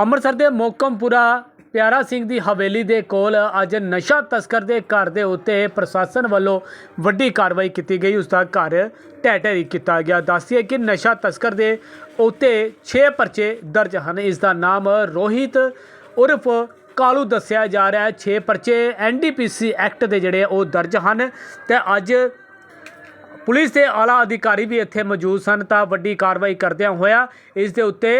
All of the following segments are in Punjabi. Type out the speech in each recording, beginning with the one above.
ਅੰਮ੍ਰਿਤਸਰ ਦੇ ਮੋਕਮਪੁਰਾ ਪਿਆਰਾ ਸਿੰਘ ਦੀ ਹਵੇਲੀ ਦੇ ਕੋਲ ਅੱਜ ਨਸ਼ਾ ਤਸਕਰ ਦੇ ਘਰ ਦੇ ਉੱਤੇ ਪ੍ਰਸ਼ਾਸਨ ਵੱਲੋਂ ਵੱਡੀ ਕਾਰਵਾਈ ਕੀਤੀ ਗਈ। ਉਸ ਦਾ ਘਰ ਢਹਿ ਢੇਰੀ ਕੀਤਾ ਗਿਆ। ਦੱਸਿਏ ਕਿ ਨਸ਼ਾ ਤਸਕਰ ਦੇ ਉੱਤੇ 6 ਪਰਚੇ ਦਰਜ ਹਨ। ਇਸ ਦਾ ਨਾਮ ਰੋਹਿਤ ਉਰਫ ਕਾਲੂ ਦੱਸਿਆ ਜਾ ਰਿਹਾ ਹੈ 6 ਪਰਚੇ ਐਨਡੀਪੀਸੀ ਐਕਟ ਦੇ ਜਿਹੜੇ ਉਹ ਦਰਜ ਹਨ ਤੇ ਅੱਜ ਪੁਲਿਸ ਦੇ ਆਲਾ ਅਧਿਕਾਰੀ ਵੀ ਇੱਥੇ ਮੌਜੂਦ ਸਨ, ਤਾਂ ਵੱਡੀ ਕਾਰਵਾਈ ਕਰਦਿਆਂ ਹੋਇਆ ਇਸ ਦੇ ਉੱਤੇ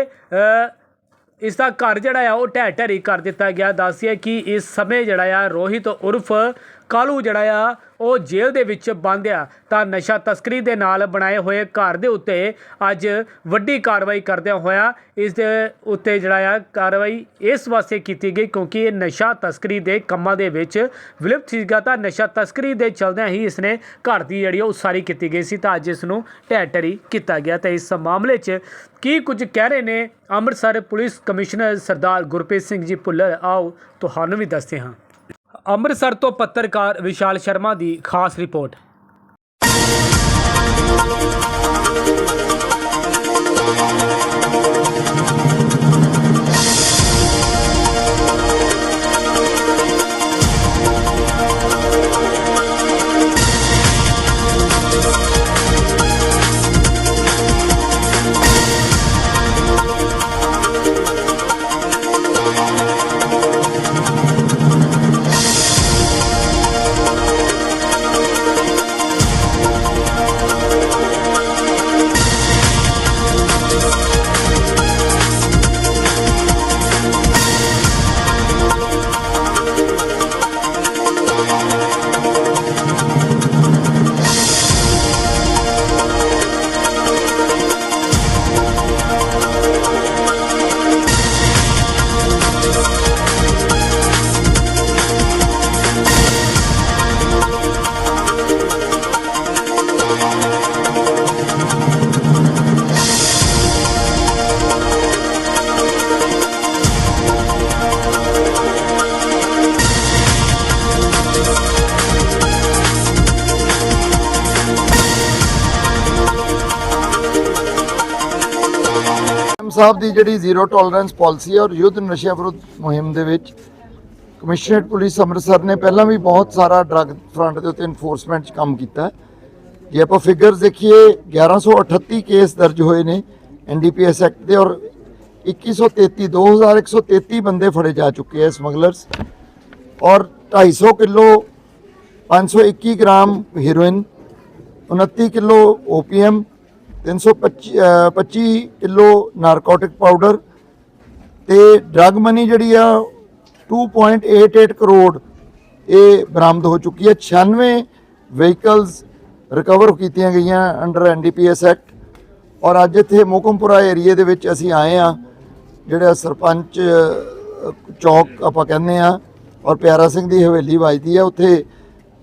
ਇਸ ਦਾ ਘਰ ਜਿਹੜਾ ਆ, ਉਹ ਢਹਿ ਢੇਰੀ ਕਰ ਦਿੱਤਾ ਗਿਆ। ਦੱਸਿਆ ਕਿ ਇਸ ਸਮੇਂ ਜਿਹੜਾ ਆ, ਰੋਹਿਤ ਉਰਫ ਕਾਲੂ ਜਿਹੜਾ ਆ, ਉਹ ਜੇਲ੍ਹ ਦੇ ਵਿੱਚ ਬੰਦ ਆ। ਤਾਂ ਨਸ਼ਾ ਤਸਕਰੀ ਦੇ ਨਾਲ ਬਣਾਏ ਹੋਏ ਘਰ ਦੇ ਉੱਤੇ ਅੱਜ ਵੱਡੀ ਕਾਰਵਾਈ ਕਰਦਿਆਂ ਹੋਇਆ ਇਸ ਦੇ ਉੱਤੇ ਜਿਹੜਾ ਆ, ਕਾਰਵਾਈ ਇਸ ਵਾਸਤੇ ਕੀਤੀ ਗਈ ਕਿਉਂਕਿ ਇਹ ਨਸ਼ਾ ਤਸਕਰੀ ਦੇ ਕੰਮਾਂ ਦੇ ਵਿੱਚ ਵਿਲੁਪਤ ਸੀਗਾ ਤਾਂ ਨਸ਼ਾ ਤਸਕਰੀ ਦੇ ਚਲਦਿਆਂ ਹੀ ਇਸਨੇ ਘਰ ਦੀ ਜਿਹੜੀ ਉਹ ਉਸਾਰੀ ਕੀਤੀ ਗਈ ਸੀ। ਤਾਂ ਅੱਜ ਇਸ ਨੂੰ ਢਹਿ ਢੇਰੀ ਕੀਤਾ ਗਿਆ। ਤੇ ਇਸ ਮਾਮਲੇ 'ਚ ਕੀ ਕੁਝ ਕਹਿ ਰਹੇ ਨੇ? ਅੰਮ੍ਰਿਤਸਰ ਪੁਲਿਸ ਕਮਿਸ਼ਨਰ ਸਰਦਾਰ ਗੁਰਪ੍ਰੀਤ ਸਿੰਘ ਜੀ ਭੁੱਲਰ, ਆਓ ਤੁਹਾਨੂੰ ਵੀ ਦੱਸਦੇ ਹਾਂ। ਅੰਮ੍ਰਿਤਸਰ ਤੋਂ ਪੱਤਰਕਾਰ ਵਿਸ਼ਾਲ ਸ਼ਰਮਾ ਦੀ ਖਾਸ ਰਿਪੋਰਟ। ਸਾਹਿਬ ਦੀ ਜਿਹੜੀ ਜ਼ੀਰੋ ਟੋਲਰੈਂਸ ਪਾਲਿਸੀ ਹੈ ਔਰ ਯੁੱਧ ਨਸ਼ਿਆਂ ਵਿਰੁੱਧ ਮੁਹਿੰਮ ਦੇ ਵਿੱਚ ਕਮਿਸ਼ਨਰੇਟ ਪੁਲਿਸ ਅੰਮ੍ਰਿਤਸਰ ਨੇ ਪਹਿਲਾਂ ਵੀ ਬਹੁਤ ਸਾਰਾ ਡਰੱਗ ਫਰੰਟ ਦੇ ਉੱਤੇ ਇਨਫੋਰਸਮੈਂਟ 'ਚ ਕੰਮ ਕੀਤਾ ਹੈ। ਜੇ ਆਪਾਂ ਫਿਗਰਸ ਦੇਖੀਏ 1138 ਕੇਸ ਦਰਜ ਹੋਏ ਨੇ ਐਨਡੀਪੀਐਸ ਐਕਟ ਦੇ ਔਰ 2133 2133 ਬੰਦੇ ਫੜੇ ਜਾ ਚੁੱਕੇ ਐ ਸਮਗਲਰਸ ਔਰ 250 kilo 521 gram heroin 29 kilo opium 325 ਅਹ 25 ਕਿਲੋ ਨਾਰਕੋਟਿਕ ਪਾਊਡਰ ਤੇ ਡਰੱਗ ਮਨੀ ਜਿਹੜੀ ਆ 2.88 ਕਰੋੜ ਇਹ ਬਰਾਮਦ ਹੋ ਚੁੱਕੀ ਹੈ। 96 ਵਹੀਕਲਸ ਰਿਕਵਰ ਕੀਤੀਆਂ ਗਈਆਂ ਅੰਡਰ ਐਨਡੀਪੀਐਸ ਐਕਟ ਔਰ ਅੱਜ ਇੱਥੇ ਮੋਕਮਪੁਰਾ ਏਰੀਏ ਦੇ ਵਿੱਚ ਅਸੀਂ ਆਏ ਆ ਜਿਹੜਾ ਸਰਪੰਚ ਚੌਕ ਆਪਾਂ ਕਹਿੰਦੇ ਆ ਔਰ ਪਿਆਰਾ ਸਿੰਘ ਦੀ ਹਵੇਲੀ ਵੱਜਦੀ ਆ ਉੱਥੇ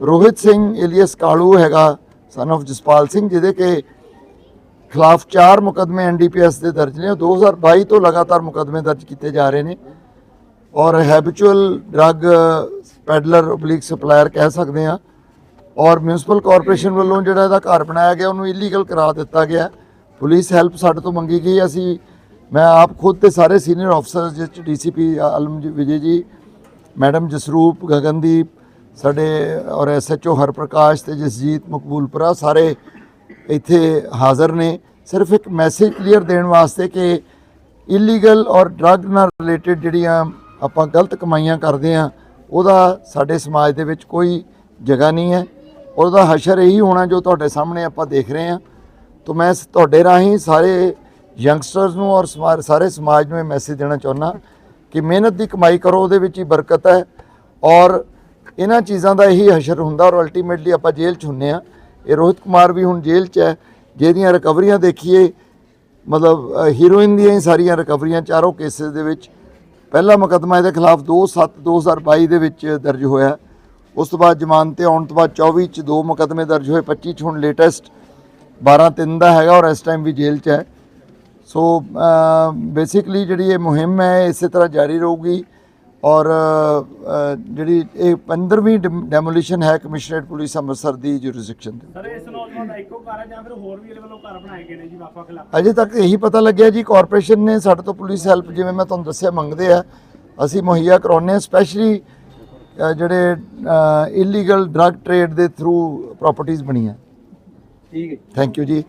ਰੋਹਿਤ ਸਿੰਘ, ਏਲੀਅਸ ਕਾਲੂ ਹੈਗਾ ਸਨ of ਜਸਪਾਲ ਸਿੰਘ, ਜਿਹਦੇ ਕੇ ਖਿਲਾਫ 4 ਮੁਕਦਮੇ ਐਨਡੀਪੀਐਸ ਦੇ ਦਰਜ ਨੇ, ਉਹ 2022 ਤੋਂ ਲਗਾਤਾਰ ਮੁਕਦਮੇ ਦਰਜ ਕੀਤੇ ਜਾ ਰਹੇ ਨੇ। ਔਰ habitual drug peddler oblique supplier ਕਹਿ ਸਕਦੇ ਆ ਔਰ ਮਿਊਨਿਸਪਲ ਕਾਰਪੋਰੇਸ਼ਨ ਵੱਲੋਂ ਜਿਹੜਾ ਇਹਦਾ ਘਰ ਬਣਾਇਆ ਗਿਆ, ਉਹਨੂੰ ਇਲੀਗਲ ਕਰਾ ਦਿੱਤਾ ਗਿਆ। ਪੁਲਿਸ ਹੈਲਪ ਸਾਡੇ ਤੋਂ ਮੰਗੀ ਗਈ। ਅਸੀਂ, ਮੈਂ ਆਪ ਖੁਦ ਤੇ ਸਾਰੇ ਸੀਨੀਅਰ ਅਫਸਰਸ ਜਿਸ ਚ ਡੀਸੀਪੀ ਅਲਮ ਜੀ, ਵਿਜੇ ਜੀ, ਮੈਡਮ ਜਸਰੂਪ, ਗਗਨਦੀਪ, ਸਾਡੇ ਔਰ ਐਸਐਚਓ ਹਰਪ੍ਰਕਾਸ਼ ਤੇ ਜਸਜੀਤ ਮਕਬੂਲਪੁਰਾ, ਸਾਰੇ ਇੱਥੇ ਹਾਜ਼ਰ ਨੇ। ਸਿਰਫ ਇੱਕ ਮੈਸੇਜ ਕਲੀਅਰ ਦੇਣ ਵਾਸਤੇ ਕਿ ਇਲੀਗਲ ਔਰ ਡਰੱਗ ਨਾਲ ਰਿਲੇਟਡ ਜਿਹੜੀਆਂ ਆਪਾਂ ਗਲਤ ਕਮਾਈਆਂ ਕਰਦੇ ਆ ਉਹਦਾ ਸਾਡੇ ਸਮਾਜ ਦੇ ਵਿੱਚ ਕੋਈ ਜਗ੍ਹਾ ਨਹੀਂ ਹੈ। ਉਹਦਾ ਹਸ਼ਰ ਇਹੀ ਹੋਣਾ ਜੋ ਤੁਹਾਡੇ ਸਾਹਮਣੇ ਆਪਾਂ ਦੇਖ ਰਹੇ ਹਾਂ। ਤਾਂ ਮੈਂ ਤੁਹਾਡੇ ਰਾਹੀਂ ਸਾਰੇ ਯੰਗਸਟਰਸ ਨੂੰ ਔਰ ਸਮਾ- ਸਾਰੇ ਸਮਾਜ ਨੂੰ ਇਹ ਮੈਸੇਜ ਦੇਣਾ ਚਾਹੁੰਦਾ ਕਿ ਮਿਹਨਤ ਦੀ ਕਮਾਈ ਕਰੋ, ਉਹਦੇ ਵਿੱਚ ਹੀ ਬਰਕਤ ਹੈ। ਔਰ ਇਹਨਾਂ ਚੀਜ਼ਾਂ ਦਾ ਇਹੀ ਹਸ਼ਰ ਹੁੰਦਾ ਔਰ ਅਲਟੀਮੇਟਲੀ ਆਪਾਂ ਜੇਲ੍ਹ 'ਚ ਹੁੰਨੇ ਆ ਇਹ ਰੋਹਿਤ ਕੁਮਾਰ ਵੀ ਹੁਣ ਜੇਲ੍ਹ 'ਚ ਹੈ, ਜਿਹਦੀਆਂ ਰਿਕਵਰੀਆਂ ਦੇਖੀਏ, ਮਤਲਬ ਹੀਰੋਇਨ ਦੀਆਂ ਹੀ ਸਾਰੀਆਂ ਰਿਕਵਰੀਆਂ ਚਾਰੋਂ ਕੇਸਿਸ ਦੇ ਵਿੱਚ। ਪਹਿਲਾ ਮੁਕੱਦਮਾ ਇਹਦੇ ਖਿਲਾਫ 2/7 2022 ਦੇ ਵਿੱਚ ਦਰਜ ਹੋਇਆ। ਉਸ ਤੋਂ ਬਾਅਦ ਜ਼ਮਾਨਤ ਤੇ ਆਉਣ ਤੋਂ ਬਾਅਦ 24 ਚ ਦੋ ਮੁਕੱਦਮੇ ਦਰਜ ਹੋਏ 25 ਚ ਹੁਣ ਲੇਟੈਸਟ 12 3 ਦਾ ਹੈਗਾ ਔਰ ਇਸ ਟਾਈਮ ਵੀ ਜੇਲ੍ਹ 'ਚ ਹੈ। ਸੋ ਬੇਸਿਕਲੀ ਜਿਹੜੀ ਇਹ ਮੁਹਿੰਮ ਹੈ, ਇਸੇ ਤਰ੍ਹਾਂ ਜਾਰੀ ਰਹੂਗੀ। ਔਰ ਜਿਹੜੀ ਇਹ 15ਵੀਂ ਡੈਮੋਲੀਸ਼ਨ ਹੈ ਕਮਿਸ਼ਨਰੇਟ ਪੁਲਿਸ ਅੰਮ੍ਰਿਤਸਰ ਦੀ ਜੁਰਿਸਡਿਕਸ਼ਨ ਤੇ ਸਰ ਇਸ ਨੌਜਵਾਨ ਦਾ ਇੱਕੋ ਘਰ ਹੈ ਜਾਂ ਫਿਰ ਹੋਰ ਵੀ ਇਹਦੇ ਵੱਲੋਂ ਘਰ ਬਣਾਏ ਗਏ ਨੇ ਜੀ ਵੱਖ ਵੱਖ ਇਲਾਕੇ? ਅਜੇ ਤੱਕ ਇਹੀ ਪਤਾ ਲੱਗਿਆ ਜੀ ਕਾਰਪੋਰੇਸ਼ਨ ਨੇ ਸਾਡੇ ਤੋਂ ਪੁਲਿਸ ਹੈਲਪ ਜਿਵੇਂ ਮੈਂ ਤੁਹਾਨੂੰ ਦੱਸਿਆ ਮੰਗਦੇ ਆ। ਅਸੀਂ ਮੁਹੱਈਆ ਕਰਾਉਂਦੇ ਹਾਂ ਸਪੈਸ਼ਲੀ ਜਿਹੜੇ ਇਲੀਗਲ ਡਰੱਗ ਟ੍ਰੇਡ ਦੇ ਥਰੂ ਪ੍ਰਾਪਰਟੀਆਂ ਬਣੀਆਂ। ਠੀਕ ਹੈ ਥੈਂਕ ਯੂ ਜੀ।